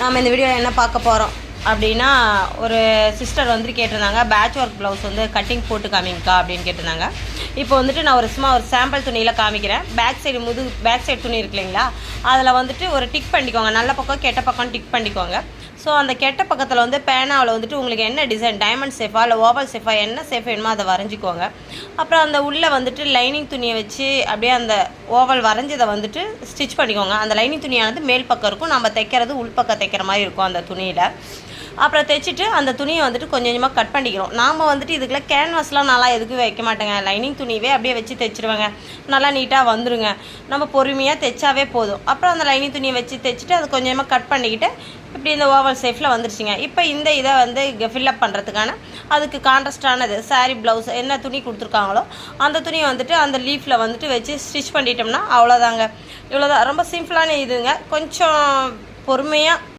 நாம் இந்த வீடியோவில் என்ன பார்க்க போகிறோம் அப்படின்னா ஒரு சிஸ்டர் வந்துட்டு கேட்டிருந்தாங்க பேட்ச் ஒர்க் ப்ளவுஸ் வந்து கட்டிங் போட்டு காமிங்கக்கா அப்படின்னு கேட்டிருந்தாங்க. இப்போ வந்துட்டு நான் ஒரு சும்மா ஒரு சாம்பிள் துணியில் காமிக்கிறேன். பேக் சைடு முது பேக் சைடு துணி இருக்கு இல்லைங்களா? அதில் வந்துட்டு ஒரு டிக் பண்ணிக்கோங்க. நல்ல பக்கம் கெட்ட பக்கம் டிக் பண்ணிக்கோங்க. ஸோ அந்த கெட்ட பக்கத்தில் வந்து பேனாவில் வந்துட்டு உங்களுக்கு என்ன டிசைன் டைமண்ட் சேஃபா இல்லை ஓவல் சேஃபா என்ன சேஃப் வேணுமோ அதை வரைஞ்சிக்கோங்க. அப்புறம் அந்த உள்ளே வந்துட்டு லைனிங் துணியை வச்சு அப்படியே அந்த ஓவல் வரைஞ்சதை வந்துட்டு ஸ்டிச் பண்ணிக்கோங்க. அந்த லைனிங் துணியானது மேல் பக்கம் இருக்கும். நம்ம தைக்கிறது உள்பக்கம் தைக்கிற மாதிரி இருக்கும் அந்த துணியில். அப்புறம் தைச்சிட்டு அந்த துணியை வந்துட்டு கொஞ்சம் கொஞ்சமாக கட் பண்ணிக்கிறோம். நாம் வந்துட்டு இதுக்குள்ள கேன்வாஸ்லாம் நல்லா எதுக்கும் வைக்க மாட்டேங்க. லைனிங் துணியவே அப்படியே வச்சு தைச்சிருவாங்க. நல்லா நீட்டாக வந்துருங்க. நம்ம பொறுமையாக தைச்சாவே போதும். அப்புறம் அந்த லைனிங் துணியை வச்சு தைச்சிட்டு அதை கொஞ்சமாக கட் பண்ணிக்கிட்டு இப்படி இந்த ஓவல் ஷேஃபில் வந்துருச்சுங்க. இப்போ இந்த இதை வந்து ஃபில்லப் பண்ணுறதுக்கான அதுக்கு கான்ட்ராஸ்டானது சாரீ ப்ளவுஸ் என்ன துணி கொடுத்துருக்காங்களோ அந்த துணியை வந்துட்டு அந்த லீஃபில் வந்துட்டு வச்சு ஸ்டிச் பண்ணிட்டோம்னா அவ்வளோதாங்க இவ்வளோதான் ரொம்ப சிம்பிளான இதுங்க. கொஞ்சம் பொறுமையாக